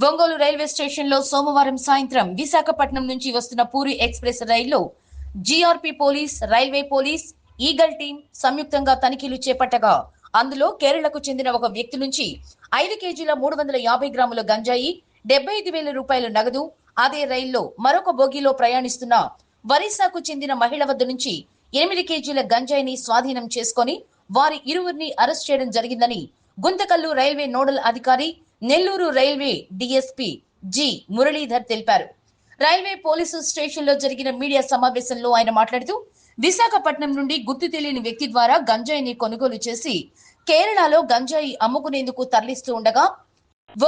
Ongole railway స్టేషన్లో సోమవారం సాయంత్రం విశాఖపట్నం నుంచి వస్తున్న పూరి ఎక్స్ప్రెస్ రైల్లో GRP police railway police Eagle team సంయుక్తంగా తనిఖీలు చేపట్టగా అందులో కేరళకు చెందిన ఒక వ్యక్తి నుంచి ఐదు కేజీల మూడు వందల యాభై గ్రాముల గంజాయి డెబ్బై ఐదు వేల రూపాయల నగదు అదే రైల్లో మరొక బోగిలో ప్రయాణిస్తున్న ఒరిస్సాకు చెందిన మహిళ వద్ద నుంచి ఎనిమిది కేజీల గంజాయిని స్వాధీనం చేసుకొని వారి ఇరువురిని అరెస్ట్ చేయడం జరిగిందని గుంతకల్లు రైల్వే నోడల్ అధికారి Nellore railway DSP G Muralidhar తెలిపారు. రైల్వే పోలీసు స్టేషన్లో జరిగిన మీడియా సమావేశంలో ఆయన మాట్లాడుతూ విశాఖపట్నం నుండి గుర్తు తెలియని వ్యక్తి ద్వారా గంజాయిని కొనుగోలు చేసి కేరళలో గంజాయి అమ్ముకునేందుకు తరలిస్తూ ఉండగా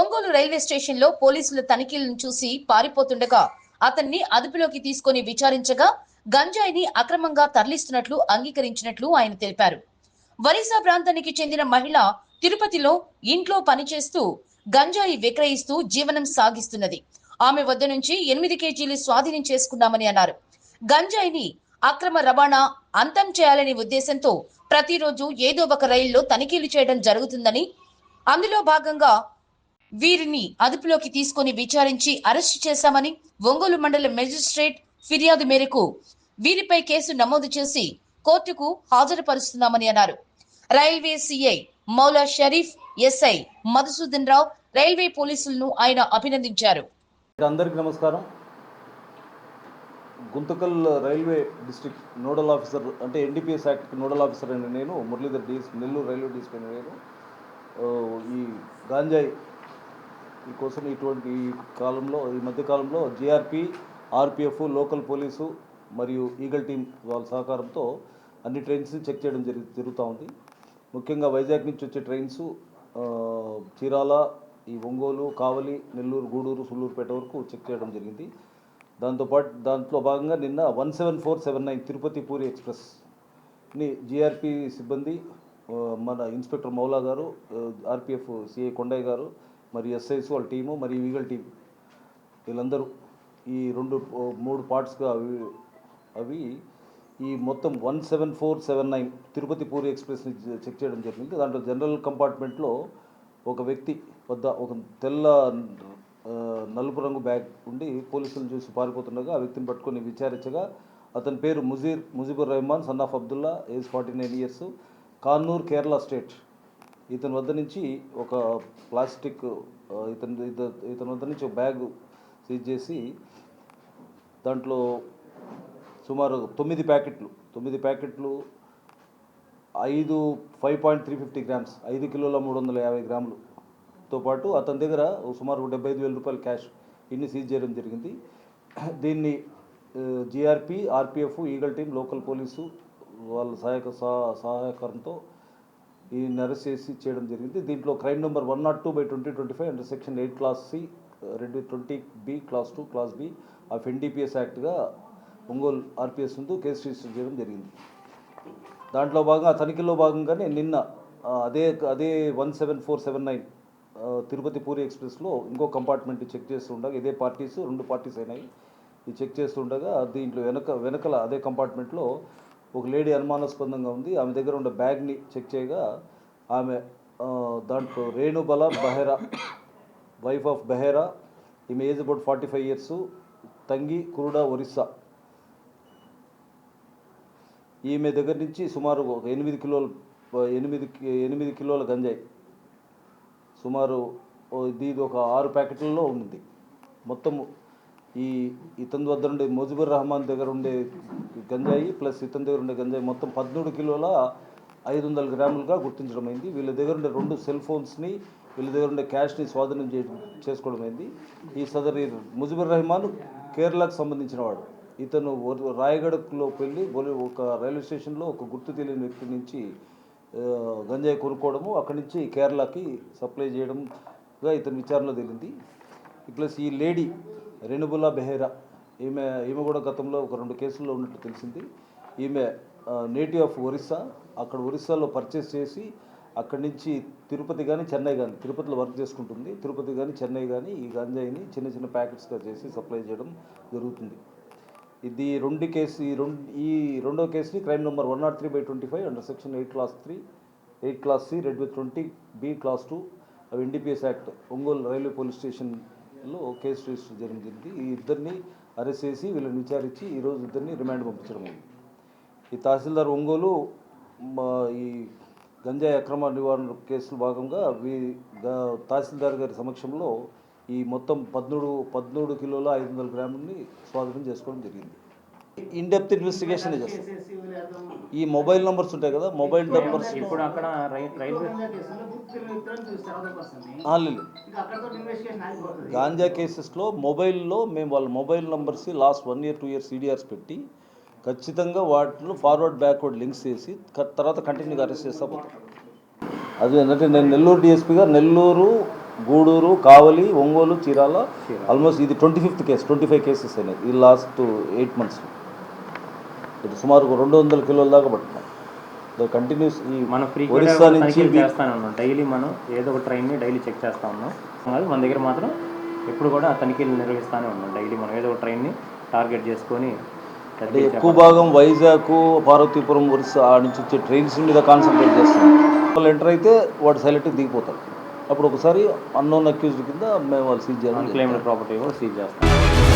ఒంగోలు రైల్వే స్టేషన్లో పోలీసుల తనిఖీలను చూసి పారిపోతుండగా అతన్ని అదుపులోకి తీసుకొని విచారించగా గంజాయిని అక్రమంగా తరలిస్తున్నట్లు అంగీకరించినట్లు ఆయన తెలిపారు. ఒరిస్సా ప్రాంతానికి చెందిన మహిళ తిరుపతిలో ఇంట్లో పనిచేస్తూ గంజాయి విక్రయిస్తూ జీవనం సాగిస్తున్నది. ఆమె వద్ద నుంచి ఎనిమిది కేజీలు స్వాధీనం చేసుకున్నామని అన్నారు. గంజాయిని అక్రమ రవాణా అంతం చేయాలనే ఉద్దేశంతో ప్రతిరోజు ఏదో ఒక రైల్లో తనిఖీలు చేయడం జరుగుతుందని అందులో భాగంగా వీరిని అదుపులోకి తీసుకొని విచారించి అరెస్టు చేశామని ఒంగోలు మండల మెజిస్ట్రేట్ ఫిర్యాదు మేరకు వీరిపై కేసు నమోదు చేసి కోర్టుకు హాజరుపరుస్తున్నామని అన్నారు. Railway CI Moula Sharif SI Madhusudan Rao railway పోలీసులను ఆయన అభినందించారు. అందరికీ నమస్కారం. Guntakal railway district nodal officer అంటే ఎన్డీపీఎస్ యాక్ట్ నోడల్ ఆఫీసర్ అయిన నేను మురళీధర్ డీస్ నెల్లూరు రైల్వే డిస్ట్రిక్ట్ అయిన నేను ఈ గాంజాయి ఈ కోసం ఇటువంటి ఈ కాలంలో ఈ మధ్య కాలంలో జిఆర్పి ఆర్పిఎఫ్ లోకల్ పోలీసు మరియు ఈగల్ టీం వాళ్ళ సహకారంతో అన్ని ట్రైన్స్ చెక్ చేయడం జరుగు జరుగుతూ ఉంది. ముఖ్యంగా వైజాగ్ నుంచి వచ్చే ట్రైన్స్ చీరాల ఈ ఒంగోలు కావలి నెల్లూరు గూడూరు సుళ్ళూరుపేట వరకు చెక్ చేయడం జరిగింది. దాంతోపాటు దాంట్లో భాగంగా నిన్న one seven four seven nine Tirupati Puri ఎక్స్ప్రెస్ని GRP సిబ్బంది మన ఇన్స్పెక్టర్ మౌలా గారు ఆర్పిఎఫ్ సిఐ కొండయ్య గారు మరి ఎస్ఐస్ వాళ్ళ టీము మరి ఈగల్ టీం వీళ్ళందరూ ఈ రెండు మూడు పార్ట్స్గా అవి అవి ఈ మొత్తం one seven four seven nine Tirupati Puri ఎక్స్ప్రెస్ని check చేయడం జరిగింది. దాంట్లో జనరల్ కంపార్ట్మెంట్లో ఒక వ్యక్తి వద్ద ఒక తెల్ల నలుపు రంగు బ్యాగ్ ఉండి పోలీసులు చూసి పారిపోతుండగా ఆ వ్యక్తిని పట్టుకొని విచారించగా అతని పేరు Mujeer Mujibur Rahman son of Abdulla age forty nine years Kannur Kerala state. ఇతని వద్ద నుంచి ఒక ప్లాస్టిక్ ఇతని ఇతని వద్ద నుంచి ఒక బ్యాగ్ సీజ్ చేసి దాంట్లో సుమారు తొమ్మిది ప్యాకెట్లు తొమ్మిది ప్యాకెట్లు ఐదు five point three fifty grams ఐదు కిలోల మూడు వందల యాభై గ్రాములతో పాటు అతని దగ్గర సుమారు డెబ్బై ఐదు వేల రూపాయలు క్యాష్ ఇన్ని సీజ్ చేయడం జరిగింది. దీన్ని GRP RPF Eagle team local police వాళ్ళ సహాయక సహ- ఈ అరెస్ట్ చేసి చేయడం జరిగింది. దీంట్లో crime number one not two by twenty twenty five under section eight class C రెండు twenty B class two class B of NDPS యాక్ట్గా Ongole RPS ముందు కేసు రిజిస్టర్ చేయడం జరిగింది. దాంట్లో భాగంగా తనిఖీల్లో భాగంగానే నిన్న అదే అదే one seven four seven nine Tirupati Puri ఎక్స్ప్రెస్లో ఇంకో కంపార్ట్మెంట్ చెక్ చేస్తుండగా ఇదే పార్టీస్ రెండు పార్టీస్ అయినాయి. ఇది చెక్ చేస్తుండగా దీంట్లో వెనక వెనకల అదే కంపార్ట్మెంట్లో ఒక లేడీ అనుమానాస్పదంగా ఉంది. ఆమె దగ్గర ఉన్న బ్యాగ్ని చెక్ చేయగా ఆమె దాంట్లో రేణుబల బహెరా వైఫ్ ఆఫ్ బహెరా ఈమె age about forty five years Tangi Khurda Orissa. ఈమె దగ్గర నుంచి సుమారు ఒక ఎనిమిది కిలోలు ఎనిమిది కి- ఎనిమిది కిలోల గంజాయి. సుమారు ఇది ఇది ఒక ఆరు ప్యాకెట్లలో ఉంది. మొత్తం ఈ ఇతని వద్ద ఉండే ముజిబుర్ రహమాన్ దగ్గర ఉండే గంజాయి ప్లస్ ఇతని దగ్గర ఉండే గంజాయి మొత్తం పద్మూడు కిలోల ఐదు వందల గ్రాములుగా గుర్తించడం అయింది. వీళ్ళ దగ్గర ఉండే రెండు సెల్ ఫోన్స్ని వీళ్ళ దగ్గర ఉండే క్యాష్ని స్వాధీనం చే చేసుకోవడం అయింది. ఈ సదరి ముజిబుర్ రహమాన్ కేరళకు సంబంధించిన వాడు. ఇతను రాయగడలోకి వెళ్ళి ఒక రైల్వే స్టేషన్లో ఒక గుర్తు తెలియని వ్యక్తి నుంచి గంజాయి కొనుక్కోవడము అక్కడి నుంచి కేరళకి సప్లై చేయడంగా ఇతని విచారణలో తేలింది. ప్లస్ ఈ లేడీ రెనుబుల్లా బెహేరా ఈమె ఈమె కూడా గతంలో ఒక రెండు కేసుల్లో ఉన్నట్టు తెలిసింది. ఈమె నేటివ్ ఆఫ్ ఒరిస్సా అక్కడ ఒరిస్సాలో పర్చేస్ చేసి అక్కడి నుంచి తిరుపతి కానీ చెన్నై కానీ తిరుపతిలో వర్క్ చేసుకుంటుంది. తిరుపతి కానీ చెన్నై కానీ ఈ గంజాయిని చిన్న చిన్న ప్యాకెట్స్గా చేసి సప్లై చేయడం జరుగుతుంది. ఇది రెండు కేసు ఈ రెండు ఈ రెండో కేసుని crime number one not three by twenty five under section eight class three eight class C red with twenty B class two అవి NDPS act Ongole railway police స్టేషన్లో కేసు రిజిస్టర్ జరిగింది. ఈ ఇద్దరిని అరెస్ట్ చేసి వీళ్ళని విచారించి ఈరోజు ఇద్దరిని రిమాండ్ పంపించడం అయింది ఈ తహసీల్దార్ ఒంగోలు ఈ గంజాయి అక్రమ నివారణ కేసులు భాగంగా వీ తహసీల్దార్ గారి సమక్షంలో ఈ మొత్తం పద్మూడు పద్మూడు కిలోల ఐదు వందల గ్రాములని స్వాధీనం చేసుకోవడం జరిగింది. ఇన్ డెప్త్ ఇన్వెస్టిగేషన్ చేస్తాం. ఈ మొబైల్ నెంబర్స్ ఉంటాయి కదా మొబైల్ నెంబర్స్ ఇప్పుడు అక్కడ గాంజా కేసెస్లో మొబైల్లో మేము వాళ్ళ mobile numbers last one year two year CDRs పెట్టి ఖచ్చితంగా వాటిలో ఫార్వర్డ్ బ్యాక్వర్డ్ లింక్స్ చేసి తర్వాత కంటిన్యూగా అరెస్ట్ చేస్తా పోతాం. అది ఏంటంటే నేను నెల్లూరు డిఎస్పీగా నెల్లూరు గూడూరు కావలి ఒంగోలు చీరాల ఆల్మోస్ట్ ఇది twenty fifth case twenty five cases అయినాయి ఈ లాస్ట్ ఎయిట్ మంత్స్లో ఇది సుమారు రెండు వందల కిలోల దాకా పడుతున్నాయి కంటిన్యూస్ ఈ మనం ఒరిస్సా ఫ్రీక్వెంట్ నుంచి చేస్తానే ఉన్నాం డైలీ మనం ఏదో ఒక ట్రైన్ని డైలీ చెక్ చేస్తా ఉన్నాం. అది మన దగ్గర మాత్రం ఎప్పుడు కూడా తనిఖీలు నిర్వహిస్తూనే ఉన్నాం. డైలీ మనం ఏదో ఒక ట్రైన్ని టార్గెట్ చేసుకొని అంటే ఎక్కువ భాగం వైజాగ్ పార్వతీపురం ఒరిస్సా నుంచి వచ్చే ట్రైన్స్ మీద కాన్సన్ట్రేట్ చేస్తాం వాళ్ళు ఎంటర్ అయితే వాడు సైలెంట్గా దిగిపోతారు అప్పుడు ఒకసారి అన్నోన్ అక్యూజ్డ్ కింద మేము వాళ్ళు సీజ్ చేయాలి ప్రాపర్టీ కూడా సీజ్ చేస్తాం